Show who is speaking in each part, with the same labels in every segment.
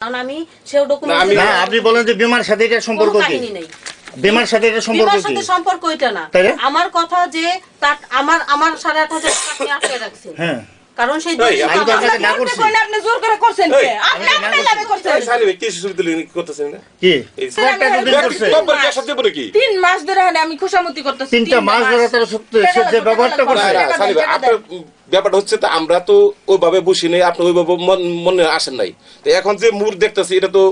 Speaker 1: কারণ আমি সেও ডকুমেন্ট
Speaker 2: না আপনি বলেন যে বিমার সাথে এটা সম্পর্ক কি? বিমার সাথে এটা সম্পর্ক কি?
Speaker 1: সাথে সম্পর্ক এটা না।
Speaker 2: না?
Speaker 1: আমার কথা যে তার আমার আমার সাড়ে আট হাজার টাকা আপনি আটকে রাখছেন।
Speaker 2: হ্যাঁ।
Speaker 1: কারণ সেই
Speaker 2: আমি তো
Speaker 1: টাকা-
Speaker 2: আপনাকে না করছি
Speaker 3: আপনি আপনি জোর করে করছেন আপনি
Speaker 2: আমি
Speaker 3: লাভে করছেন।
Speaker 4: এই সালি ভাই, কি শিশু বিদ্যালয় করতেছেন
Speaker 2: কি?
Speaker 4: এই
Speaker 2: একটা দুদিন করছে।
Speaker 4: নম্বর কি একসাথে বলে কি?
Speaker 3: তিন মাস ধরে আমি খুশামতি করতেছি।
Speaker 2: তিনটা মাস ধরে তারা সত্যি যে ব্যবহারটা করছে।
Speaker 4: না, সালি ভাই, আপনার ব্যাপারটা হচ্ছে তো আমরা তো ওইভাবে বসি নেই আপনি ওইভাবে মন- মনে আসেন নাই। তো এখন যে মুর দেখতেছি এটা তো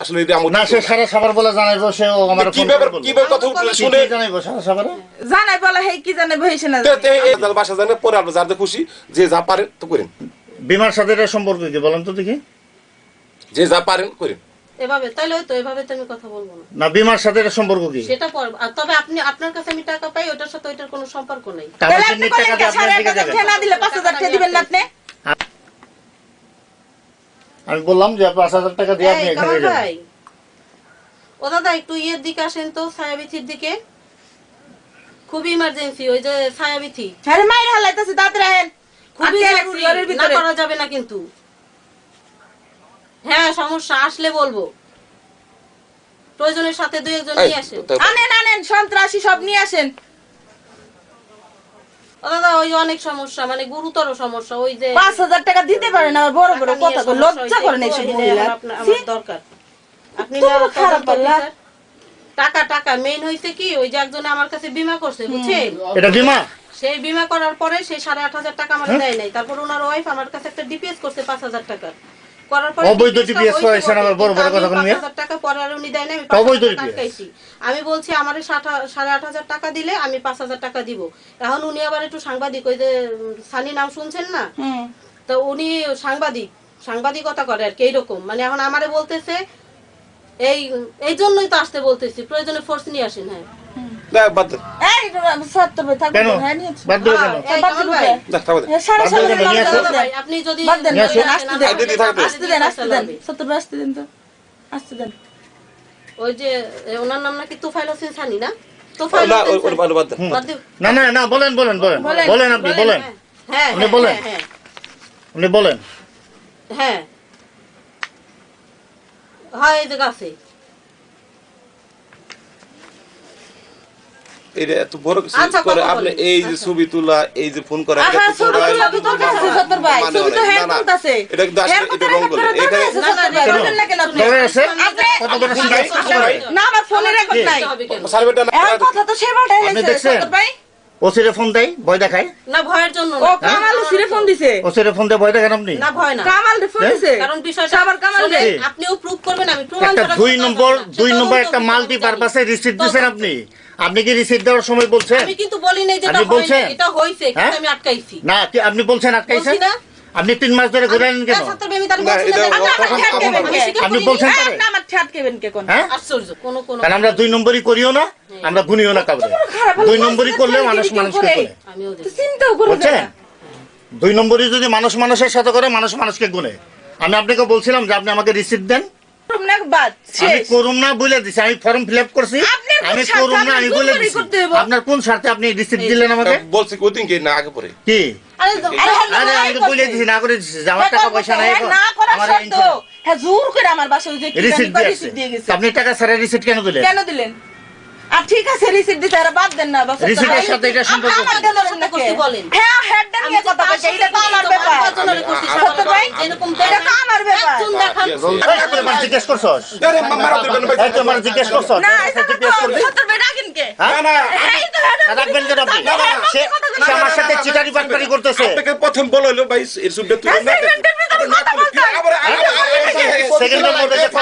Speaker 4: আসলে এটা আমার
Speaker 2: না সে সারা সাবার বলে জানাইবো সে আমার
Speaker 4: কি ব্যাপার কি ব্যাপার কথা শুনে
Speaker 2: জানাইবো সারা সাবারে
Speaker 3: জানাই বলা হে কি জানে ভেসে না
Speaker 4: তে- তে- এই যার বাসা জানে পরে আপনার যাতে খুশি যে যা পারেন তো করেন।
Speaker 2: বিমার সাথে এটা সম্পর্ক কি বলেন তো দেখি।
Speaker 4: যে যা পারেন করেন।
Speaker 1: এভাবে তাহলে হয়তো এভাবে তো আমি কথা বলব না।
Speaker 2: না বিমার সাথে এটা সম্পর্ক কি?
Speaker 1: সেটা পর তবে আপনি আপনার কাছে আমি টাকা পাই ওটার সাথে ওইটার কোনো সম্পর্ক নেই।
Speaker 2: তাহলে আপনি টাকা দিয়ে আপনার দিকে যাবেন।
Speaker 3: না দিলে পাঁচ হাজার টাকা দিবেন না আপনি?
Speaker 2: আমি বললাম যে পাঁচ হাজার টাকা দিয়ে আপনি এখানে যাবেন
Speaker 1: ও দাদা একটু ইয়ের দিকে আসেন তো ছায়াবিথির দিকে। খুবই ইমার্জেন্সি ওই যে ছায়াবিথি।
Speaker 3: আরে মাইর হালাইতেছে দাঁত রাহেন
Speaker 1: খুবই জরুরি,
Speaker 3: ঘরের
Speaker 1: না করা যাবে না কিন্তু। হ্যাঁ সমস্যা আসলে বলব। প্রয়োজনের সাথে দুই একজন নিয়ে আসেন।
Speaker 3: আনেন আনেন সন্ত্রাসী সব নিয়ে আসেন।
Speaker 1: দাদা ওই অনেক সমস্যা মানে গুরুতর সমস্যা ওই যে
Speaker 3: পাঁচ হাজার টাকা দিতে পারেন আবার বড় বড়
Speaker 1: টাকা
Speaker 3: কথা লজ্জা
Speaker 1: আমার দরকার। আপনি
Speaker 3: খারাপ
Speaker 1: মেইন হয়েছে কি ওই যে একজনে আমার কাছে বিমা করছে বুঝছেন?
Speaker 2: এটা বিমা?
Speaker 1: সেই বিমা করার পরে সেই সাড়ে আট হাজার টাকা আমার
Speaker 2: হ্যাঁ?
Speaker 1: দেয় নাই। তারপর ওনার ওয়াইফ আমার কাছে একটা ডিপিএস করছে পাঁচ হাজার টাকা। করার পরে
Speaker 2: অবৈধ
Speaker 1: DPS টা
Speaker 2: DPS
Speaker 1: হয়েছে
Speaker 2: করেছেন আবার বড় বড় কথা
Speaker 1: আমি
Speaker 2: বলেন
Speaker 1: টাকা পরে আর উনি দেয় নাই, আমি
Speaker 2: অবৈধ
Speaker 1: 5,000 টাকা
Speaker 2: DPS
Speaker 1: আটকাইছি। আমি বলছি আমার সাড়ে আট হাজার টাকা দিলে আমি পাঁচ হাজার টাকা দিব। এখন উনি আবার একটু সাংবাদিক ওই যে সানি নাম শুনছেন না? তো উনি সাংবাদিক সাংবাদিকতা করে আর কি এইরকম। মানে এখন আমারে বলতেছে এই এই জন্যই তো আসতে বলতেছি প্রয়োজনে ফোর্স নিয়ে আসেন হ্যাঁ।
Speaker 3: হ্যাঁ
Speaker 1: ওই যে ওনার নাম নাকি তুফাইল হোসেন সানি না?
Speaker 4: না।
Speaker 2: না না না বলেন বলেন বলেন।
Speaker 3: বলেন,
Speaker 2: বলেন আপনি বলেন
Speaker 1: হ্যাঁ
Speaker 2: উনি
Speaker 1: হ্যাঁ,
Speaker 2: বলেন।
Speaker 1: হ্যাঁ,
Speaker 2: উনি বলেন।
Speaker 1: হ্যাঁ। হ্যাঁ এই যে গাছে।
Speaker 4: এটা এত বড় কিছু
Speaker 1: আচ্ছা,
Speaker 4: করে আপনি এই যে
Speaker 1: আচ্ছা।
Speaker 4: ছবি তোলা এই যে ফোন করা এটা তো
Speaker 3: ছবি তো কাছে সত্তর ভাই,
Speaker 4: মানে
Speaker 3: ছবি তো হ্যাঁ
Speaker 4: না, না, এটা কিন্তু আসলে
Speaker 3: হ্যাঁ
Speaker 4: এটা রং করে। এখানে
Speaker 1: না, না, কেন?
Speaker 3: বলবেন আপনি?
Speaker 2: দৌড়ে আছে কত বড় সিনাই
Speaker 3: না আমার ফোনে রেকর্ড নাই
Speaker 4: সার্ভেটা না
Speaker 3: কথা তো সেবাটাই
Speaker 2: আপনি
Speaker 3: হয়েছে ভাই
Speaker 2: ওসিরে ফোন দেয় ভয় দেখায়?
Speaker 1: না ভয়ের জন্য
Speaker 3: ও কামাল ফোন দিছে।
Speaker 2: ওসিরে ফোন দিয়ে ভয় দেখান আপনি?
Speaker 1: না ভয় না।
Speaker 3: কামাল ফোন
Speaker 2: হ্যাঁ?
Speaker 3: দিছে।
Speaker 1: কারণ বিষয়টা
Speaker 3: আবার কামাল
Speaker 1: আপনিও প্রুফ করবেন আমি প্রমাণ
Speaker 2: একটা দুই নম্বর দুই নম্বর একটা মাল্টি পারপাসে
Speaker 1: রিসিট
Speaker 2: আপনি? আপনি কি রিসিভ দেওয়ার সময় বলছেন?
Speaker 1: আমি কিন্তু বলি নাই যে
Speaker 2: আপনি
Speaker 1: এটা
Speaker 2: বলছেন?
Speaker 1: এটা হইছে কিন্তু
Speaker 2: হ্যাঁ?
Speaker 1: আমি আটকাইছি।
Speaker 2: না আপনি বলছেন আটকাইছেন?
Speaker 1: না।
Speaker 2: আপনি তিন মাস ধরে ঘুরে আনেন কেন?
Speaker 4: আপনি।
Speaker 2: বলছেন
Speaker 3: হ্যাঁ, আমার ঠাট কেবেন কে কোন?
Speaker 1: আশ্চর্য কোনো কোনো।
Speaker 2: কারণ আমরা দুই নম্বরই করিও না আমরা গুনিও না কাউকে। দুই নম্বরই করলে মানুষ মানুষকে বুঝছেন দুই নম্বরই যদি মানুষ মানুষের সাথে করে মানুষ মানুষকে গুনে। আমি আপনাকে বলছিলাম যে আপনি আমাকে রিসিপ্ট দেন। আমি করুম না বলে দিছি আমি ফর্ম ফিল আপ করছি।
Speaker 3: আপনার কোন
Speaker 2: আমি করুম না আমি বলে দিছি। আপনার কোন স্বার্থে আপনি রিসিপ্ট দিলেন আমাকে?
Speaker 4: বলছি ওই দিন কি না আগে পরে
Speaker 2: কি?
Speaker 1: আরে
Speaker 2: আমি তো বলে দিছি না করে দিছি আমার
Speaker 3: হ্যাঁ,
Speaker 2: টাকা পয়সা নাই
Speaker 3: হ্যাঁ,
Speaker 2: এখন।
Speaker 3: না করা
Speaker 2: আমার
Speaker 3: হ্যাঁ, জোর করে আমার বাসায় ওই যে কি জানি
Speaker 2: রিসিপ্ট
Speaker 3: কয়
Speaker 2: দিয়ে
Speaker 3: receipt দিয়ে গেছে।
Speaker 2: আপনি টাকা ছাড়া রিসিপ্ট কেন দিলেন?
Speaker 3: কেন দিলেন? আর ঠিক আছে রিসিপ্ট দিতে আর বাদ দেন না বাস
Speaker 2: রিসিপ্টের সাথে এটা সম্পর্ক
Speaker 3: আমার কেন
Speaker 1: বলেন।
Speaker 3: হ্যাঁ হেডটা নিয়ে কথা বলছে এটা তো আমার ব্যাপার সত্য ভাই।
Speaker 1: যেরকম
Speaker 3: এটা তো আমার ব্যাপার
Speaker 1: একজন দেখান।
Speaker 2: এই, তুই আমার জিজ্ঞেস করছস?
Speaker 4: আরে মা- দিবেন ভাই।
Speaker 2: এই, তুই আমার জিজ্ঞেস করছস?
Speaker 3: না এটা
Speaker 2: জিজ্ঞেস করবি?
Speaker 3: সত্য ভাই রাখেন কে
Speaker 2: হ্যাঁ?
Speaker 4: না, না,
Speaker 3: এই তো হেড
Speaker 2: রাখবেন কেন আপনি? সে সে আমার সাথে চিটারি বাটপারি করতেছে।
Speaker 4: আপনাকে প্রথম বলো ভাই এর
Speaker 3: হ্যাঁ,
Speaker 4: না
Speaker 3: কথা বলতে
Speaker 4: আবার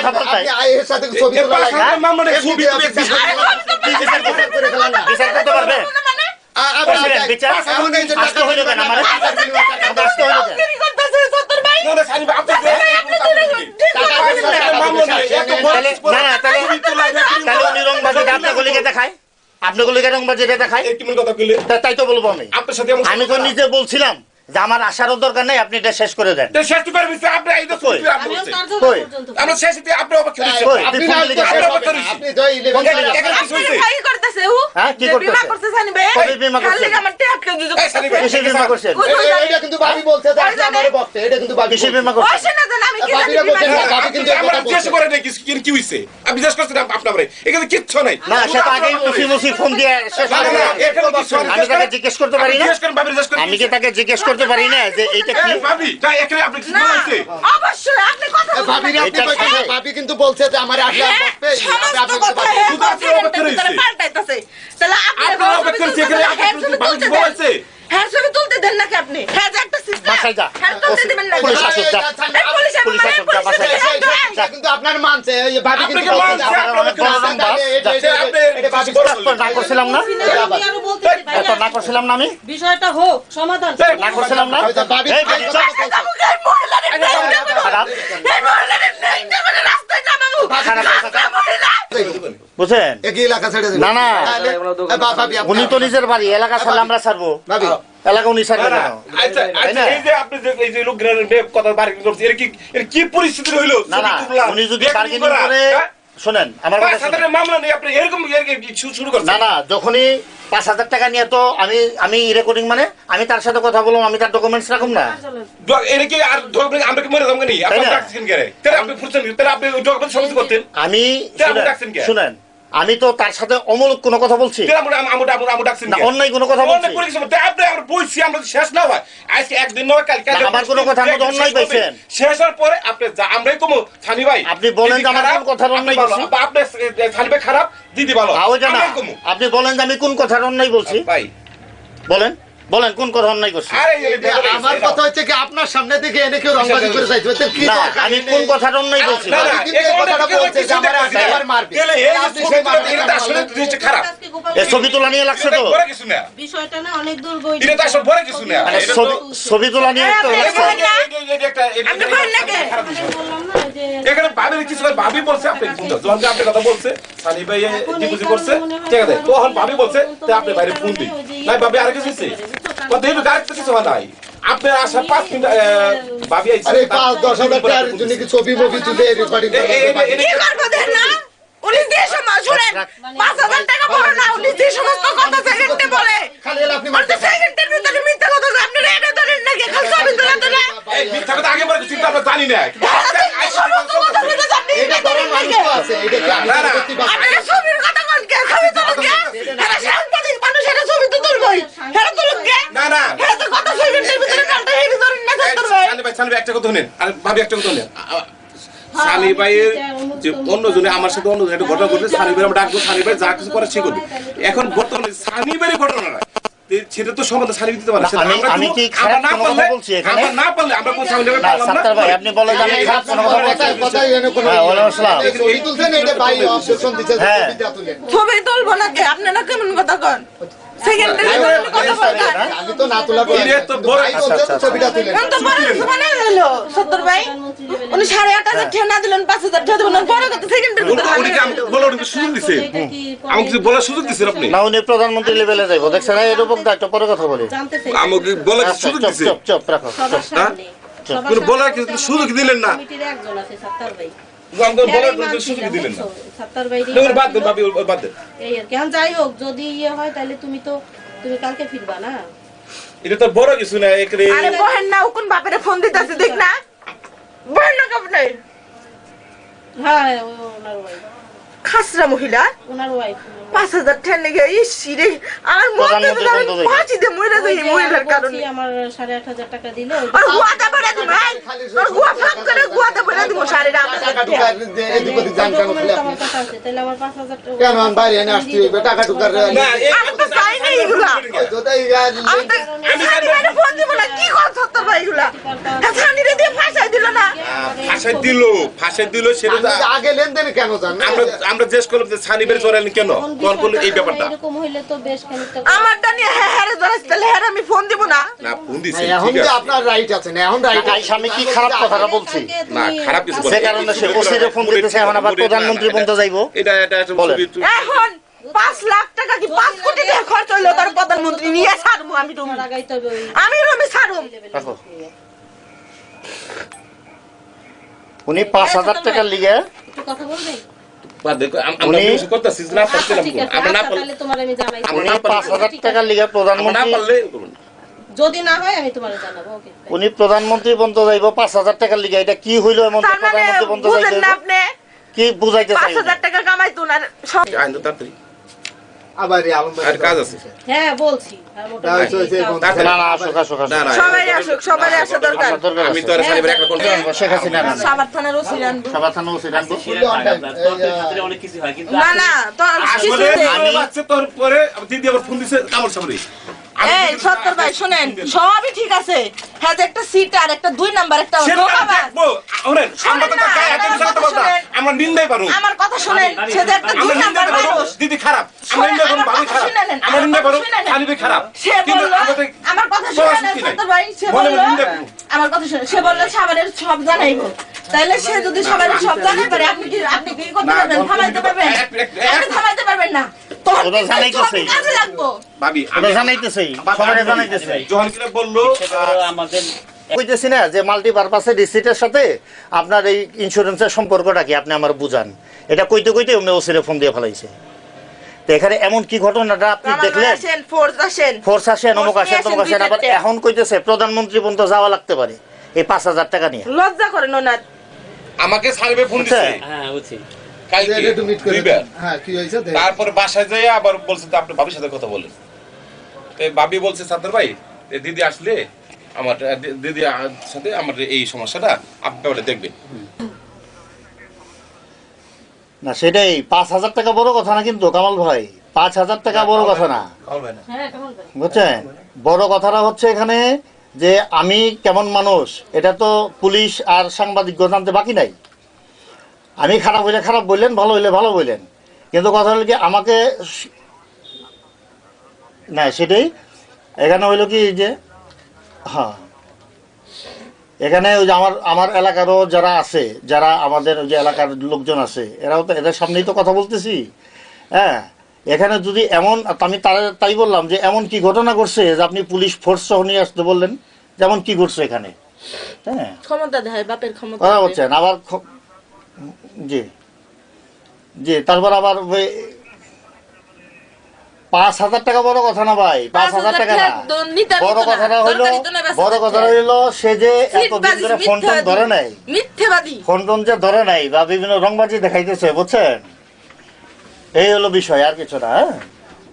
Speaker 2: কথা হয়।
Speaker 5: সাথে ছবি তোলা
Speaker 4: তুলে বিচার
Speaker 5: বিচার
Speaker 4: করেন।
Speaker 5: করতে- বিচার করতে- করে ফেলান না।
Speaker 2: বিচার করতে পারবে?
Speaker 3: মানে
Speaker 5: আপনি
Speaker 2: বিচার?
Speaker 5: এখন এই যে
Speaker 2: আসতে হইল কেন? আমার?
Speaker 5: টাকা বিনিময় টাকা
Speaker 2: আমাকে আসতে হইল কেন?
Speaker 3: কি করতেছে সত্য ভাই।
Speaker 4: না, না, সানি ভাই, আপনি যে-
Speaker 3: আপনি তো ঠিক
Speaker 5: টাকা
Speaker 3: করতেছেন
Speaker 5: পয়সা-
Speaker 3: না।
Speaker 4: একটা মামলা নেই, এত বড়
Speaker 2: তাহলে না না তাহলে তাহলে উনি রংবাজিটা আপনাগুলিকে দেখায় তাই তো বলব আমি।
Speaker 4: আপনার সাথে
Speaker 2: আমি তো নিজে বলছিলাম। যে আমার আসারও দরকার নেই আপনি এটা শেষ করে দেন
Speaker 4: শেষ করে আপনি এই তো
Speaker 2: কই?
Speaker 4: আপনি
Speaker 1: আমিও
Speaker 4: বলছেন।
Speaker 1: তার জন্য
Speaker 2: কই?
Speaker 1: পর্যন্ত
Speaker 4: আমরা শেষ দিতে আপনি অপেক্ষা দিচ্ছেন
Speaker 5: আপনি না
Speaker 2: ফোন দিলি
Speaker 5: আপনি
Speaker 2: কেন?
Speaker 5: আপনি জয় ইলেভেন
Speaker 2: ফোন দিলি কেন?
Speaker 4: এখানে কিছু হয়েছে?
Speaker 3: ভাই করতেছে ও
Speaker 2: হ্যাঁ, কি করতেছে?
Speaker 3: বিমা করতে জানি বে
Speaker 2: কবে বিমা করছে?
Speaker 3: খালি আমার টেপ কে দিতে
Speaker 4: এই শালি ভাই।
Speaker 2: কিসের বিমা করছেন
Speaker 5: এটা কিন্তু ভাবি বলছে যে আপনি আমারে বকছে এটা কিন্তু ভাবি
Speaker 2: কিসের বিমা
Speaker 3: ও
Speaker 2: করছেন
Speaker 3: শোনা দেন আমি কি জানি
Speaker 5: ভাবিরা না, ভাবি কিন্তু
Speaker 4: আমরা জিজ্ঞেস করে নাই কি কি- কি হইছে আপনি জিজ্ঞেস করছেন আপ- আপনার এখানে কিচ্ছু নাই
Speaker 2: না সে তো আগেই মুসি মুসি ফোন দিয়ে শেষ। আমি তাকে জিজ্ঞেস করতে পারি না
Speaker 4: জিজ্ঞেস করেন, ভাবির জিজ্ঞেস করেন।
Speaker 2: আমি কি তাকে জিজ্ঞেস করতে পারি না যে এইটা কি?
Speaker 4: ভাবি, তা এখানে আপনি কিছু
Speaker 3: না
Speaker 4: বলছে?
Speaker 3: অবশ্যই আপনি কথা
Speaker 5: এ, ভাবিরা আপনি
Speaker 2: এটা
Speaker 5: বলছেন, ভাবি কিন্তু বলছে যে আমার আসলে আর আপনি- আপনি
Speaker 3: কথা হ্যাঁ
Speaker 4: শুধু আপনি অবাক করেছে।
Speaker 3: পাল্টাইতাছে তাহলে আপনি
Speaker 4: অবাক করেছে,
Speaker 3: তুলতে
Speaker 4: এখানে আপনি
Speaker 3: হ্যাঁ
Speaker 4: ভাবি বলছে।
Speaker 3: হ্যাঁ ছবি তুলতে দেন নাকি আপনি? হ্যাঁ যে একটা
Speaker 2: বাসায় যা।
Speaker 3: হ্যাঁ তুলতে দিবেন না
Speaker 2: পুলিশ আসুক, যা।
Speaker 3: পুলিশ আমার
Speaker 2: পুলিশ আসুক, যা, বাসায়
Speaker 5: কিন্তু আপনার মানছে এই ভাবি কিন্তু বলছে যে
Speaker 4: মানছে,
Speaker 2: না করছিলাম না না করছিলাম না আমি
Speaker 1: বিষয়টা হোক সমাধান
Speaker 2: না করছিলাম না বুঝছেন না, না। উনি তো নিজের বাড়ি এলাকা ছাড়লে আমরা ছাড়বো এলাকা উনি ছাড়বে
Speaker 4: না, আচ্ছা, আচ্ছা? এই যে আপনি যে- এই যে লোকগুলোর কথা bargaining করছে, এর কি- এর কি পরিস্থিতি হইল?
Speaker 2: না না উনি যদি
Speaker 4: bargaining
Speaker 2: বার্গেনিং
Speaker 4: করে হ্যাঁ?
Speaker 2: শোনেন আমার
Speaker 4: মামলা নেই, আপনি এরকম শুরু করছেন।
Speaker 2: না না যখনই পাঁচ হাজার টাকা নিয়ে তো আমি আমি রেকর্ডিং মানে আমি তার সাথে কথা বললাম আমি তার ডকুমেন্টস রাখুন না।
Speaker 4: কি আর আমরা কি মরে যাব আপনি আপনি করতেন।
Speaker 2: আমি? শুনেন। আমি তো তার সাথে অমূলক কোনো কথা বলছি? অন্যায় কোনো কথা বলছি।
Speaker 4: তা আমরা শেষ না হয়, আজকে একদিন নয়,
Speaker 2: আমার কোনো কথা মধ্যে অন্যায়। পাইছেন।
Speaker 4: শেষ হওয়ার পরে আপনি আমরাই কমো, থানি ভাই।
Speaker 2: আপনি বলেন যে আমার কোন কথার অন্যায়
Speaker 4: বলছি আপনি, থানি ভাই খারাপ, দিদি ভালো।
Speaker 2: আপনি বলেন যে আমি কোন কথার অন্যায় বলছি
Speaker 4: ভাই,
Speaker 2: বলেন বলেন কোন কথা অন্যায় করছি
Speaker 5: আমার কথা হচ্ছে কি আপনার সামনে থেকে এনে কেউ রংবাজি করে চাইছে তো কি
Speaker 2: আমি কোন অন্যায়
Speaker 5: কথাটা
Speaker 4: অনেক
Speaker 5: বলছে যে
Speaker 4: কিছু
Speaker 5: আমার
Speaker 4: দেখতেছি
Speaker 5: আজকে
Speaker 4: না।
Speaker 5: আবার মারবে।
Speaker 4: তাহলে এই
Speaker 5: আপনি
Speaker 4: ছবি তুলে
Speaker 2: নিয়ে লাগছে তো
Speaker 4: বড় কিছু না।
Speaker 1: বিষয়টা না অনেক দূর বই
Speaker 4: এটা তো আসলে বড় কিছু না।
Speaker 2: মানে
Speaker 4: তো-
Speaker 2: ছবি তোলা নিয়ে তো লাগছে।
Speaker 4: ভাবির কিছু ভাবি বলছে আপনি শুনতে যখন আপনি কথা বলছে সানি ভাই
Speaker 1: এখন
Speaker 4: জি
Speaker 1: এই
Speaker 4: বুঝি
Speaker 1: কারণে
Speaker 4: করছে ঠিক আছে তখন ভাবি বলছে
Speaker 1: বলতে
Speaker 4: তে আপনি বাইরে ফোন
Speaker 1: যে
Speaker 4: নাই ভাবি আর কিছু
Speaker 1: বুঝছ?
Speaker 4: কথা এই ডাইরেক্ট কিছু হয় নাই। আপনি আসা পাঁচ মিনিট ভাবি আইছে
Speaker 5: আরে পাঁচ দশ হাজার টাকার জন্য কি ছবি মুভি তুলে রেকর্ডিং
Speaker 4: এ- এ- এ- এ-
Speaker 3: কি করব দেন না? উনি যে সময় শুনেন পাঁচ হাজার টাকা বড় না উনি যে সমস্ত কথা সেকেন্ডে বলে।
Speaker 5: খালি আপনি
Speaker 3: সেকেন্ডের ভিতরে মিথ্যা কথা বলে, এটা ধরেন নাকি? খালি ছবি তোলা তোলা
Speaker 4: এই মিথ্যা কথা আগে বলে চিন্তা আমরা জানি না।
Speaker 5: আছে এটা কি আমি
Speaker 4: না, না।
Speaker 3: আপনারা ছবির কথা বল কে? ছবি কে? এরা সাংবাদিক মানুষ এরা ছবি তো তুলবই। এরা কে?
Speaker 4: না, না।
Speaker 3: এরা তো কথা ভিতরে কালটা ধরেন না ভাই
Speaker 4: সানি ভাই সানি ভাই একটা কথা শুনেন। আর ভাবি একটা কথা শুনেন। সানি ভাইয়ের যে অন্যজনে আমার সাথে অন্যজনে একটা ঘটনা ঘটছে সানি ভাই আমরা ডাকবো সানি ভাই যা কিছু করে সে করবে। এখন বর্তমানে সানি ভাইয়ের ঘটনা সেটা তো সমাধান শারীরিক দিতে পারে
Speaker 2: আমি- কি খারাপ
Speaker 4: না
Speaker 2: কোনো কথা বলছি এখানে?
Speaker 4: আমরা না পারলে আমরা কোন
Speaker 2: সামনে
Speaker 4: পারলাম না
Speaker 2: সাত্তার ভাই আপনি বলেন আমি খারাপ কোনো কথা বলছি
Speaker 5: কথাই- কথাই এনে কোনো-
Speaker 2: হ্যাঁ, ওয়ালাইকুম আসসালাম।
Speaker 5: এই তুলছেন, এটা ভাই objection দিতে
Speaker 2: হ্যাঁ।
Speaker 5: ছবি তুলেন।
Speaker 3: আপনি তুলবো না আপনারা কেমন কথা কন
Speaker 5: আমি তো না তোলা ছবিটা
Speaker 3: মানে সত্তর ভাই। উনি সাড়ে আট হাজার দিলেন পাঁচ হাজার সেকেন্ডের
Speaker 4: আমাকে বলার উনি সুযোগ দিছে। আমাকে কিছু বলার সুযোগ দিচ্ছেন আপনি?
Speaker 2: না উনি প্রধানমন্ত্রী লেভেলে যাইবো। দেখছেন এই এরকম তো একটা পরে কথা বলি।
Speaker 4: আমাকে বলার
Speaker 2: আচ্ছা,
Speaker 4: সুযোগ দিছে।
Speaker 2: চুপ চুপ রাখো
Speaker 1: সামনে
Speaker 4: বলার সুযোগ দিলেন না?
Speaker 1: এখন যাই হোক যদি ইয়ে হয় তাহলে তুমি তো তুমি কালকে ফিরবা না?
Speaker 4: এটা তো বড় কিছু না এখানে
Speaker 3: আরে বহেন না কোন বাপেরে ফোন দিতেছে দেখ না। বহেন না কাপড়ে।
Speaker 1: হ্যাঁ ওনার
Speaker 3: খাসরা মহিলা?
Speaker 1: ওনার ওয়াইফ
Speaker 3: পাঁচ হাজার টাকা লেগে ইসি রে আমার মধ্যে
Speaker 2: প্রধানমন্ত্রী
Speaker 3: আমি
Speaker 2: বন্ধ দেখে।
Speaker 3: ফাঁসি দিয়ে মরে যাই মহিলার কারণে।
Speaker 1: আমার সাড়ে আট হাজার টাকা দিল
Speaker 3: আর গুয়াটা বেড়ে দিব আর গুয়া ফাঁক করে গুয়াটা দিব সাড়ে আট হাজার
Speaker 5: টাকা?
Speaker 1: আমার কাছে আছে তাহলে আমার পাঁচ হাজার টাকা
Speaker 5: কেন আমি বাইরে এনে আসছি টাকা ঢুকার
Speaker 3: আমি তো চাই না এগুলা। আমি তো সানি ফোন দিব না কি কর সত্তর ভাই এগুলা সানিরে দিয়ে ফাঁসাই দিল না
Speaker 4: ফাঁসাই দিল ফাঁসাই দিল সেটা
Speaker 5: আগে লেনদেন কেন জান
Speaker 4: আমরা আমরা জিজ্ঞেস করলাম যে সানি বের চড়ালেন কেন? তখন বলল এই ব্যাপারটা।
Speaker 1: এরকম হইলে তো বেশ খানিকটা
Speaker 3: আমারটা নিয়ে হ্যাঁ হ্যাঁ ধরাস তাহলে হ্যাঁ আমি ফোন দিব না।
Speaker 4: না ফোন দিছে
Speaker 5: এখন যে আপনার রাইট আছে না এখন রাইট
Speaker 2: আইসা আমি কি খারাপ কথাটা বলছি?
Speaker 4: না খারাপ কিছু
Speaker 2: যে কারণে সে ওসিরে ফোন দিতেছে এখন আবার প্রধানমন্ত্রী বলতে যাইবো।
Speaker 4: এটা এটা
Speaker 3: এখন পাঁচ লাখ টাকা কি পাঁচ কোটি টাকা খরচ হইল তার প্রধানমন্ত্রী নিয়ে ছাড়বো আমি রুম। আমি রুমে ছাড়ুম
Speaker 2: রাখো। উনি পাঁচ হাজার টাকার লিগে
Speaker 1: একটু কথা বলবে
Speaker 4: বাদ দে, আম- আমরা
Speaker 2: উনি-
Speaker 4: মিউজিক করতেছি, না পারছিলাম
Speaker 1: ঠিক
Speaker 4: কোন।
Speaker 1: আছে
Speaker 4: আমরা না পারলে
Speaker 1: তাহলে তোমার আমি জানাই
Speaker 2: উনি
Speaker 4: না পারলে-
Speaker 2: পাঁচ হাজার টাকার লিগে
Speaker 4: আমরা না
Speaker 2: প্রধানমন্ত্রী
Speaker 4: পারলে করুন।
Speaker 1: যদি না হয় আমি তোমার জানাব ওকে
Speaker 2: উনি প্রধানমন্ত্রী পর্যন্ত যাইব পাঁচ হাজার টাকার লিগে এটা কি হইল এমন
Speaker 3: মানে
Speaker 2: প্রধানমন্ত্রী?
Speaker 3: আপনি
Speaker 2: কি বুঝাইতে চাই
Speaker 3: টাকা সব
Speaker 4: তাড়াতাড়ি।
Speaker 5: আবার এই আলম ভাই
Speaker 4: আর কাজ আছে।
Speaker 1: হ্যাঁ বলছি।
Speaker 5: না।
Speaker 2: না
Speaker 3: সবাই আসুক সবাই আসা দরকার।
Speaker 4: আমি তো আর সানিবের একটা কোন-
Speaker 2: শেখ হাসিনা না
Speaker 3: থানার ওসি আনব
Speaker 2: সবার থানা উচিত আনব
Speaker 6: অনেক কিছু হয় কিন্তু
Speaker 3: না না তো কিছু
Speaker 4: আসলে
Speaker 3: নেই।
Speaker 4: আমি বাচ্চা তোর পরে দিদি আবার ফোন দিছে কামড় সামনে আমি
Speaker 3: এই সত্তর ভাই শুনেন সবই ঠিক আছে। হ্যাঁ একটা সিট আর একটা দুই নাম্বার একটা
Speaker 4: আমরা নিন্দাই পারু
Speaker 3: আমার কথা শুনেন সে যে একটা দুই নাম্বার মানুষ।
Speaker 4: দিদি খারাপ। আমরা নিন্দা পারু ভাবি খারাপ। আমরা নিন্দা
Speaker 3: কথা
Speaker 4: পারু
Speaker 3: শুনে নেন।
Speaker 4: সানিবি খারাপ।
Speaker 3: সে
Speaker 4: কিন্তু
Speaker 3: আমার কথা
Speaker 4: বলার
Speaker 3: শুনে নেন
Speaker 4: শক্তি নাই।
Speaker 3: সত্তর ভাই সে
Speaker 4: বলে
Speaker 3: বলল
Speaker 4: নিন্দা করব।
Speaker 3: আমার কথা শুনে সে বলল সাবারের সব জানাইবো তাইলে সে যদি সাবারের সব জানাই পারে আপনি কি আপনি কি করতে পারবেন? আপনি থামাইতে পারবেন না।
Speaker 4: ভাবি
Speaker 2: সবাই জানাইতেছে
Speaker 4: যখন কিনা বলল
Speaker 6: আমাদের
Speaker 2: কইতেছি না যে মাল্টিপারপাসের রিসিটের সাথে আপনার এই ইন্স্যুরেন্সের সম্পর্কটা কি আপনি আমার বুঝান। এটা কইতে কইতে অমনি ওসিরে ফোন দিয়ে ফেলাইছে। তো এখানে এমন কি ঘটনাটা আপনি দেখলেন?
Speaker 3: আসেন ফোর্স আসেন।
Speaker 2: ফোর্স আসেন অমুক
Speaker 3: Force
Speaker 2: আসেন তমুক
Speaker 3: আসেন
Speaker 2: আসেন। আবার এখন কইতেছে প্রধানমন্ত্রী পর্যন্ত যাওয়া লাগতে পারে। এই পাঁচ হাজার টাকা নিয়ে।
Speaker 3: লজ্জা করেন ওনার
Speaker 4: আমাকে সানিবে ফোন দিছে।
Speaker 6: হ্যাঁ বুঝছি।
Speaker 5: হ্যাঁ।
Speaker 4: তারপরে বাসায় যেয়ে আবার বলছে আপনি ভাবির সাথে কথা বলেন। তো ভাবি বলছে সাদ্দার ভাই দিদি আসলে আমার দিদি সাথে আমার এই সমস্যাটা আপনি ওটা দেখবেন।
Speaker 2: না সেটাই পাঁচ হাজার টাকা বড় কথা না কিন্তু কামাল ভাই। পাঁচ হাজার টাকা বড় কথা না।
Speaker 1: হ্যাঁ
Speaker 2: বুঝছেন? বড় কথাটা হচ্ছে এখানে যে আমি কেমন মানুষ এটা তো পুলিশ আর সাংবাদিক জানতে বাকি নাই। আমি খারাপ হইলে খারাপ বললেন ভালো হইলে ভালো বললেন। কিন্তু কথা হলো কি আমাকে না সেটাই। এখানে হইল কি যে হ্যাঁ। এখানে ওই যে আমার আমার এলাকারও যারা আছে যারা আমাদের ওই যে এলাকার লোকজন আছে এরাও তো এদের সামনেই তো কথা বলতেছি। হ্যাঁ এখানে যদি এমন আমি তার- তাই বললাম যে এমন কি ঘটনা ঘটছে যে আপনি পুলিশ ফোর্স সহ নিয়ে আসতে বললেন? যেমন কি ঘটছে এখানে? হ্যাঁ।
Speaker 3: ক্ষমতা দেয় বাপের ক্ষমতা।
Speaker 2: বলছেন আবার জি। জি তারপর আবার ওই পাঁচ হাজার টাকা বড় কথা না ভাই? পাঁচ হাজার টাকা না। বড় কথাটা হইল বড় কথাটা হইল সে যে এতদিন ধরে ফোন টোন ধরে নাই। ফোন টোন যে ধরে নাই বা বিভিন্ন রংবাজি দেখাইতেছে বুঝছেন? এই হলো বিষয় আর কিছু না হ্যাঁ?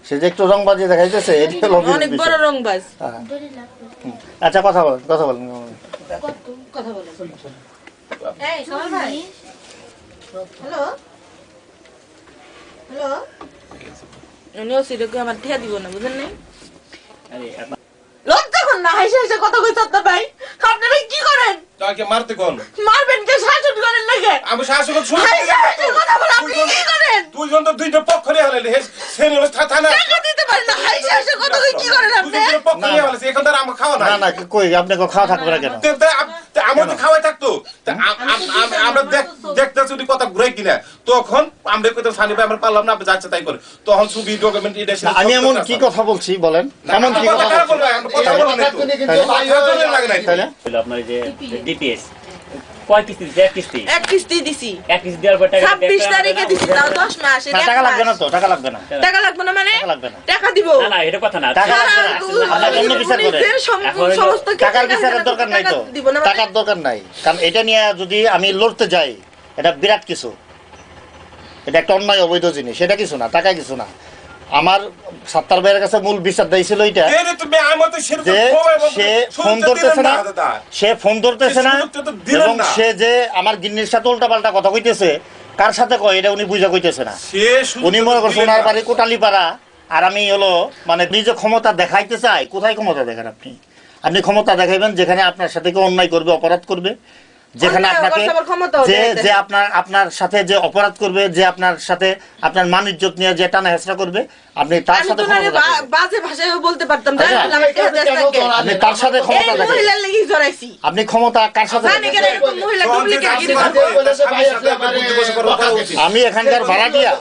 Speaker 2: সে যে একটু রংবাজি দেখাইতেছে এটি হলো
Speaker 3: অনেক বড় রংবাজ।
Speaker 2: হ্যাঁ। আচ্ছা কথা বলেন কথা বলেন।
Speaker 1: কথা বলেন? এই ভাই। হ্যালো হ্যালো
Speaker 3: উনি ওসিটাকে আমার ঠেয়া দিব না বুঝেন নাই? লজ্জা কর না হাসি হাসি কথা কই সত্য ভাই। কি করেন?
Speaker 4: তাকে মারতে কোন?
Speaker 3: মারবেন কে? শাসন করেন লাগে
Speaker 4: আমি শাসক
Speaker 3: হাসি হাসি কথা বল আপনি কি করেন?
Speaker 4: তুই যখন তো দুইটা পক্ষ নিয়ে হলে সে নিয়ে থানা
Speaker 3: টাকা দিতে পারেন না? হাসি হাসি কথা কই কি করেন আপনি?
Speaker 4: দুইটা পক্ষ নিয়ে হলে এখন তার আমার খাওয়া
Speaker 2: না
Speaker 4: নাই।
Speaker 2: না কই আপনি খাওয়া থাকবে না কেন?
Speaker 4: তে- তে আম- তে আমার তো খাওয়াই থাকতো আমরা দেখ- দেখতেছি উনি কথা ঘুরে কিনা। তখন আমরা কইতাম সানি ভাই আমরা পারলাম না আপনি যাচ্ছে তাই করে। তখন সুবি ডকুমেন্ট এটা
Speaker 2: আমি এমন কি কথা। বলছি বলেন? এমন কি কথা
Speaker 4: কথা বলব? কথা বলব না তো।
Speaker 5: তুমি কিন্তু ভাই
Speaker 4: কথা বললে লাগে নাই তো।
Speaker 2: তাহলে
Speaker 6: হলো আপনার যে ডিপিএস কয় কিস্তি দিচ্ছে এক কিস্তি?
Speaker 3: এক কিস্তি দিছি।
Speaker 6: এক কিস্তি দেওয়ার পর টাকা
Speaker 3: ছাব্বিশ তারিখে দিছি তাও দশ মাস
Speaker 2: টাকা লাগবে না তো টাকা লাগবে না।
Speaker 3: টাকা লাগবে না মানে?
Speaker 2: টাকা লাগবে না।
Speaker 3: টাকা দিব।
Speaker 6: না না এটা কথা না।
Speaker 2: টাকা লাগবে না। আমরা অন্য বিচার করে।
Speaker 3: নিজের সম-
Speaker 6: এখন হলো
Speaker 3: সমস্ত
Speaker 2: টাকার বিচারের দরকার নাই তো।
Speaker 3: দিব না?
Speaker 2: টাকার দরকার নাই। কারণ এটা নিয়ে যদি আমি লড়তে যাই এটা বিরাট কিছু। এটা একটা অন্যায় অবৈধ জিনিস। এটা কিছু না টাকা কিছু না। আমার সাত্তার ভাইয়ের কাছে মূল বিচার দিয়েছিল এটা
Speaker 4: যে
Speaker 2: সে ফোন ধরতেছে না সে ফোন ধরতেছে না এবং সে যে আমার গিন্নির সাথে উল্টাপাল্টা কথা কইতেছে কার সাথে কয় এটা উনি বুঝা কইতেছে না। উনি মনে করছে ওনার। বাড়ি কোটালিপাড়া আর আমি হলো মানে নিজে ক্ষমতা দেখাইতে চাই। কোথায় ক্ষমতা দেখেন আপনি? আপনি ক্ষমতা দেখাইবেন যেখানে আপনার সাথে কেউ অন্যায় করবে অপরাধ করবে। যেখানে আপনাকে যে যে আপনার আপনার সাথে যে অপরাধ করবে যে আপনার সাথে আপনার মান নিয়ে যে টানা হেসরা করবে আপনি তার
Speaker 3: আমি
Speaker 2: সাথে
Speaker 3: বাজে ভাষায় বলতে পারতাম
Speaker 2: আচ্ছা। আপনি তার সাথে ক্ষমতা দেখেন
Speaker 3: মহিলার লাগি জড়াইছি।
Speaker 2: আপনি ক্ষমতা কার সাথে। আমি এখানকার ভাড়া দিয়া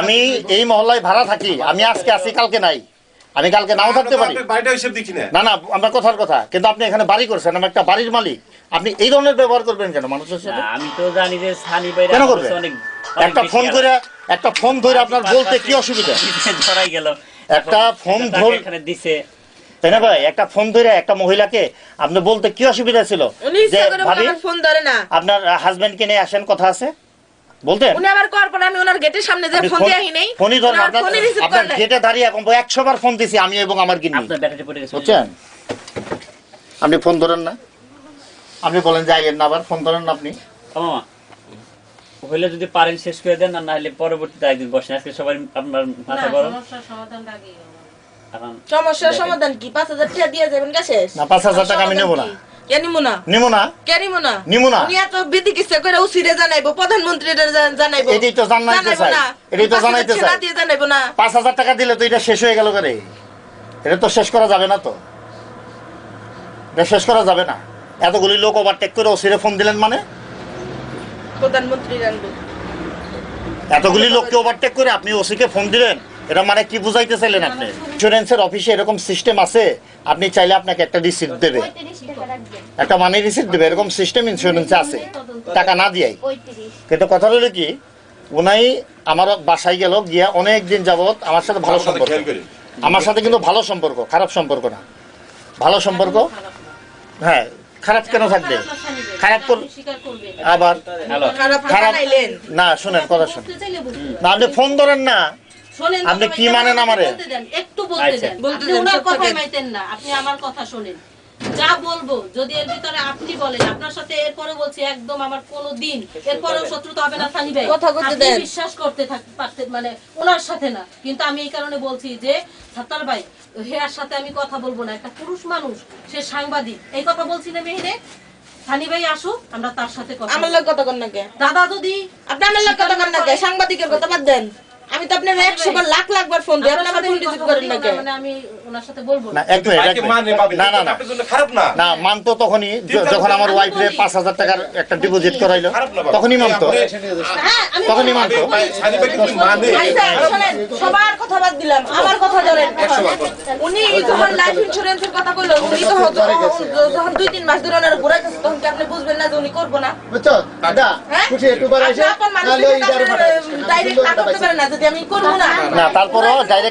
Speaker 2: আমি এই মহল্লায় ভাড়া থাকি। আমি আজকে আসি কালকে নাই। আমি কালকে নাও থাকতে পারি।
Speaker 4: আপনার বাড়িটা হিসেব দেখি না।
Speaker 2: না না আমার কথার কথা। কিন্তু আপনি এখানে বাড়ি করছেন আমি একটা বাড়ির মালিক। আপনি এই ধরনের ব্যবহার করবেন কেন মানুষের সাথে?
Speaker 6: আমি তো জানি যে সানি ভাই
Speaker 2: কেন করবে একটা ফোন করে একটা ফোন ধরে আপনার বলতে কি অসুবিধা?
Speaker 6: ধরাই গেল।
Speaker 2: একটা ফোন ধর
Speaker 6: এখানে দিছে।
Speaker 2: তাই না ভাই? একটা ফোন ধরে একটা মহিলাকে আপনি বলতে কি অসুবিধা ছিল? যে ভাবি
Speaker 3: ফোন ধরে না।
Speaker 2: আপনার হাজবেন্ডকে নিয়ে আসেন কথা আছে? বলতেন?
Speaker 3: উনি আবার কর পরে আমি ওনার গেটের সামনে যে ফোন
Speaker 2: ফোন-
Speaker 3: দিয়ে আহি নেই
Speaker 2: ফোনই ধরেন আপনার আপনার গেটে দাঁড়িয়ে এখন একশো বার ফোন দিছি আমি এবং আমার গিন্নি।
Speaker 6: আপনার ব্যাটারি পড়ে গেছে।
Speaker 2: বুঝছেন? আপনি ফোন ধরেন না। আপনি বলেন যে আইয়েন না আবার ফোন ধরেন না আপনি।
Speaker 6: মামা হইলে যদি পারেন শেষ করে দেন আর না হলে পরবর্তীতে একদিন বসেন। আজকে সবাই আপনার মাথা
Speaker 1: না,
Speaker 6: গরম।
Speaker 1: সমস্যার
Speaker 3: সমাধান কি? পাঁচ হাজার টাকা দিয়ে যাবেন
Speaker 2: না পাঁচ হাজার টাকা আমি নেব না।
Speaker 3: কে নিমু না কে নিমু না
Speaker 2: নিমু না।
Speaker 3: বিধি কিসে করে উসিরে জানাইবো প্রধানমন্ত্রীর জানাইবো।
Speaker 2: এটাই তো জানাইতে চাই। এটাই তো জানাইতে চাই।
Speaker 3: দিয়ে জানাইবো না।
Speaker 2: পাঁচ হাজার টাকা দিলে তো এটা শেষ হয়ে গেল করে। এটা তো শেষ করা যাবে না তো। এটা শেষ করা যাবে না। এতগুলি লোক ওভারটেক করে ওসিরে ফোন দিলেন মানে?
Speaker 3: প্রধানমন্ত্রী জানব।
Speaker 2: এতগুলি লোককে ওভারটেক করে আপনি ওসিকে ফোন দিলেন এটা মানে কি বুঝাইতে চাইলেন আপনি? ইন্স্যুরেন্সের অফিসে এরকম সিস্টেম আছে। আপনি চাইলে আপনাকে একটা রিসিপ্ট দেবে। একটা মানি রিসিপ্ট দেবে এরকম সিস্টেম ইন্স্যুরেন্সে আছে। টাকা না দিয়াই। কিন্তু কথা হলো কি উনাই আমার বাসায় গেল গিয়া অনেক দিন যাবত আমার সাথে ভালো সম্পর্ক। আমার সাথে কিন্তু ভালো সম্পর্ক খারাপ সম্পর্ক না। ভালো সম্পর্ক? হ্যাঁ খারাপ কেন থাকবে?
Speaker 1: খারাপ।
Speaker 2: আবার
Speaker 3: খারাপ
Speaker 2: খারাপ না শুনেন কথা শুনেন। না আপনি ফোন ধরেন না। আপনি কি মানেন আমারে?
Speaker 1: বলতে দেন, একটু বলতে
Speaker 6: আচ্ছা।
Speaker 1: দেন।
Speaker 3: বলতে
Speaker 1: আপনি
Speaker 3: দেন,
Speaker 1: ওনার
Speaker 3: থেকে।
Speaker 1: মাইতেন না আপনি আমার কথা শোনেন। যা বলব যদি এর ভিতরে আপনি বলেন আপনার সাথে এরপরে বলছি একদম আমার কোনো দিন এরপরেও শত্রুতা হবে না সানি ভাই
Speaker 3: কথা বলতে
Speaker 1: আপনি
Speaker 3: দেন।
Speaker 1: বিশ্বাস করতে থাক পারতেন মানে ওনার সাথে না। কিন্তু আমি এই কারণে বলছি যে সাত্তার ভাই হেয়ার সাথে আমি কথা বলব না। একটা পুরুষ মানুষ সে সাংবাদিক। এই কথা বলছি না মেহিরে সানি ভাই আসুক আমরা তার সাথে কথা
Speaker 3: আমার লোক কথা কন না কে?
Speaker 1: দাদা যদি
Speaker 3: আপনি আমার লোক কথা কন না কে? সাংবাদিকের কথা বাদ দেন। আমি তো আপনার একশো বার লাখ লাখ বার ফোন দিই। আপনি
Speaker 1: আপনার
Speaker 3: আমার ফোন রিসিভ করেন না কে
Speaker 1: না, মানে আমি ওনার সাথে বলব
Speaker 2: না।
Speaker 1: না
Speaker 2: এক মিনিট এক
Speaker 4: ভাইকে মানে
Speaker 2: মিনিট।
Speaker 4: ভাবি
Speaker 2: না না না।
Speaker 4: খারাপ না।
Speaker 2: না মানতো তখনই যখন আমার ওয়াইফ রে
Speaker 1: বলি।
Speaker 2: পাঁচ হাজার টাকার একটা ডিপোজিট করাইলো
Speaker 4: খারাপ না বাবা।
Speaker 2: তখনই মানতো
Speaker 1: হ্যাঁ,
Speaker 2: তখনই মানতো।
Speaker 4: মানে
Speaker 3: শোনেন সবার কথা বাদ দিলাম আমার কথা ধরেন।
Speaker 4: একশো বার কথা।
Speaker 3: উনি যখন লাইফ ইন্স্যুরেন্সের কথা কইলো উনি তো যখন দুই তিন মাস ধরে ওনার ঘুরাইতেছে তখন কি আপনি বুঝবেন না যে উনি করব না?
Speaker 5: বুঝছ? দাদা
Speaker 3: হ্যাঁ?
Speaker 5: খুশি একটু
Speaker 3: ডাইরেক্ট করতে পারেন না যদি আমি করব না।
Speaker 2: না তারপরও